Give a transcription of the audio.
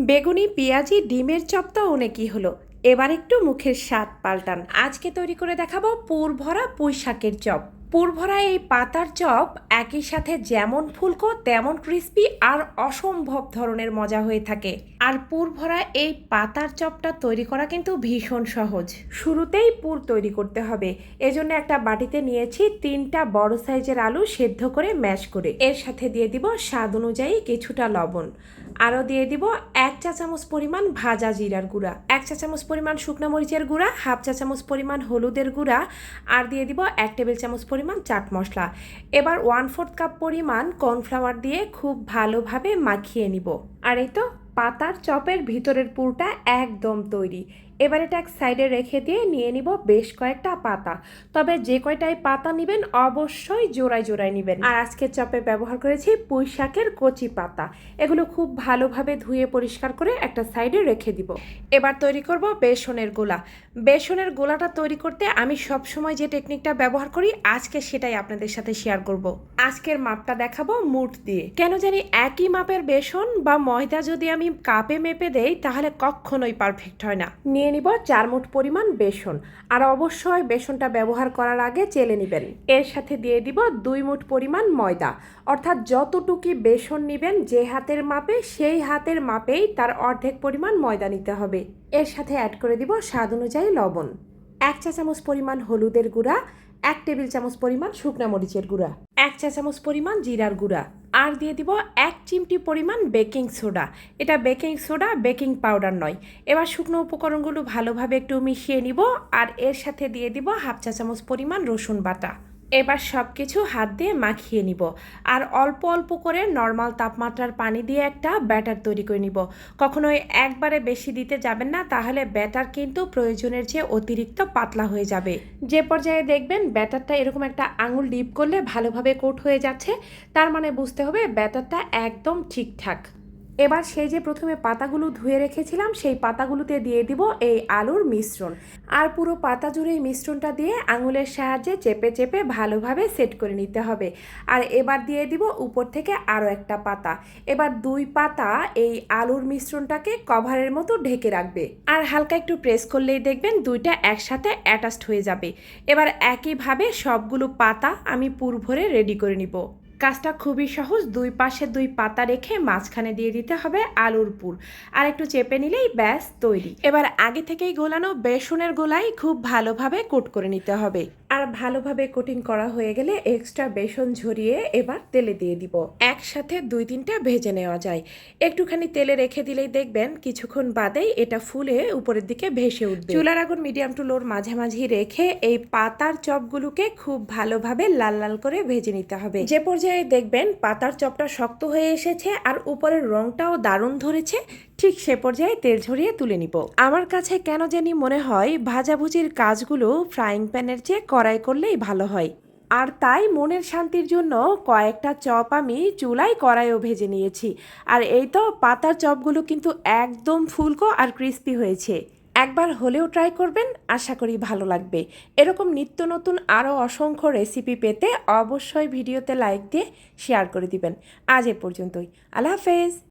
বেগুনি, পেঁয়াজি, ডিমের চপ তো অনেকই হলো। এবার একটু মুখের স্বাদ পাল্টান। আজকে তৈরি করে দেখাবো পুর ভরা পুঁই শাকের চপ। পুর ভরা এই পাতার চপ একই সাথে যেমন ফুলকো, তেমন ক্রিস্পি আর অসম্ভব ধরনের মজা হয়ে থাকে। আর পুর ভরা এই পাতার চপটা তৈরি করা কিন্তু ভীষণ সহজ। শুরুতেই পুর তৈরি করতে হবে। এজন্য একটা বাটিতে নিয়েছি তিনটা বড় সাইজের আলু সেদ্ধ করে ম্যাশ করে। এর সাথে দিয়ে দিব স্বাদ অনুযায়ী কিছুটা লবণ। আরও দিয়ে দিব এক চা চামচ পরিমাণ ভাজা জিরার গুঁড়া, এক চা চামচ পরিমাণ শুকনো মরিচের গুঁড়া, হাফ চা চামচ পরিমাণ হলুদের গুঁড়া, আর দিয়ে দিব এক টেবিল চামচ পরিমাণ চাট মশলা। এবার ওয়ান ফোর্থ কাপ পরিমাণ কর্নফ্লাওয়ার দিয়ে খুব ভালোভাবে মাখিয়ে নিব। আর এই তো পাতার চপের ভিতরের পুরটা একদম তৈরি। এবার এটা এক সাইডে রেখে দিয়ে নিয়ে নিব বেশ কয়েকটা পাতা। তবে যে কয়টাই পাতা নেবেন অবশ্যই জোড়ায় জোড়ায় নেবেন। আর আজকে চপে ব্যবহার করেছি পুঁই শাকের কচি পাতা। এগুলো খুব ভালোভাবে ধুয়ে পরিষ্কার করে একটা সাইডে রেখে দিব। এবার তৈরি করব বেসনের গোলা। বেসনের গোলাটা তৈরি করতে আমি সব সময় যে টেকনিকটা ব্যবহার করি, আজকে সেটাই আপনাদের সাথে শেয়ার করব। আজকের মাপটা দেখাবো মুঠ দিয়ে। কেন জানি একই মাপের বেসন বা ময়দা যদি আমি কাপে মেপে দেই, তাহলে কখনোই পারফেক্ট হয় না। নিয়ে নিব চার মুঠ পরিমাণ বেসন। আর অবশ্যই বেসনটা ব্যবহার করার আগে চেলে নেবেন। এর সাথে দিয়ে দিব দুই মুঠ পরিমাণ ময়দা। অর্থাৎ যতটুকু বেসন নেবেন যে হাতের মাপে, সেই হাতের মাপেই তার অর্ধেক পরিমাণ ময়দা নিতে হবে। এর সাথে অ্যাড করে দিব স্বাদ অনুযায়ী লবণ। এক চা চামচ পরিমাণ হলুদের গুঁড়া এক টেবিল চামচ পরিমাণ শুকনা মরিচের গুঁড়া, এক চা চামচ পরিমাণ জিরার গুঁড়া, আর দিয়ে দিব এক চিমটি পরিমাণ বেকিং সোডা। এটা বেকিং সোডা, বেকিং পাউডার নয়। এবার শুকনো উপকরণগুলো ভালোভাবে একটু মিশিয়ে নিব, আর এর সাথে দিয়ে দিব হাফ চা চামচ পরিমাণ রসুন বাটা। এবার সব কিছু হাত দিয়ে মাখিয়ে নিব। আর অল্প অল্প করে নর্মাল তাপমাত্রার পানি দিয়ে একটা ব্যাটার তৈরি করে নিব। কখনোই একবারে বেশি দিতে যাবেন না, তাহলে ব্যাটার কিন্তু প্রয়োজনের চেয়ে অতিরিক্ত পাতলা হয়ে যাবে। যে পর্যায়ে দেখবেন ব্যাটারটা এরকম একটা আঙুল ডিপ করলে ভালোভাবে কোট হয়ে যাচ্ছে। তার মানে বুঝতে হবে ব্যাটারটা একদম ঠিকঠাক। এবার সেই যে প্রথমে পাতাগুলো ধুয়ে রেখেছিলাম, সেই পাতাগুলোতে দিয়ে দিব এই আলুর মিশ্রণ। আর পুরো পাতা জুড়ে এই মিশ্রণটা দিয়ে আঙুলের সাহায্যে চেপে চেপে ভালোভাবে সেট করে নিতে হবে। আর এবার দিয়ে দিব উপর থেকে আরও একটা পাতা। এবার দুই পাতা এই আলুর মিশ্রণটাকে কভারের মতো ঢেকে রাখবে। আর হালকা একটু প্রেস করলেই দেখবেন দুইটা একসাথে অ্যাটাচড হয়ে যাবে। এবার একইভাবে সবগুলো পাতা আমি পুর ভরে রেডি করে নিব। কাজটা খুবই সহজ, দুই পাশে দুই পাতা রেখে মাঝখানে দিয়ে দিতে হবে আলুর পুর। আর একটু চেপে নিলেই ব্যাস, তৈরি। এবার আগে থেকেই গোলানো বেসনের গোলাই খুব ভালোভাবে কোট করে নিতে হবে। আর ভালোভাবে কোটিং করা হয়ে গেলে এক্সট্রা বেসন ঝরিয়ে এবার তেলে দিয়ে দিব। একসাথে দুই তিনটা ভেজে নেওয়া যায়। একটুখানি তেলে রেখে দিলেই দেখবেন কিছুক্ষণ বাদেই এটা ফুলে উপরের দিকে ভেসে উঠবে। চুলার আগুন মিডিয়াম টু লোর মাঝামাঝি রেখে এই পাতার চপগুলোকে খুব ভালোভাবে লাল লাল করে ভেজে নিতে হবে। যে পর্যায়ে দেখবেন পাতার চপটা শক্ত হয়ে এসেছে আর উপরের রংটাও দারুণ ধরেছে, ঠিক সে পর্যায়ে তেল ঝরিয়ে তুলে নিব। আমার কাছে কেন জানি মনে হয় ভাজাভুজির কাজগুলো ফ্রাইং প্যানের চেয়ে কড়াই করলেই ভালো হয়। আর তাই মনের শান্তির জন্য কয়েকটা চপ আমি চুলায় কড়াইও ভেজে নিয়েছি। আর এই তো পাতার চপগুলো কিন্তু একদম ফুলকো আর ক্রিস্পি হয়েছে। একবার হলেও ট্রাই করবেন, আশা করি ভালো লাগবে। এরকম নিত্য নতুন আরও অসংখ্য রেসিপি পেতে অবশ্যই ভিডিওতে লাইক দিয়ে শেয়ার করে দিবেন। আজ এ পর্যন্তই। আল্লাহ হাফেজ।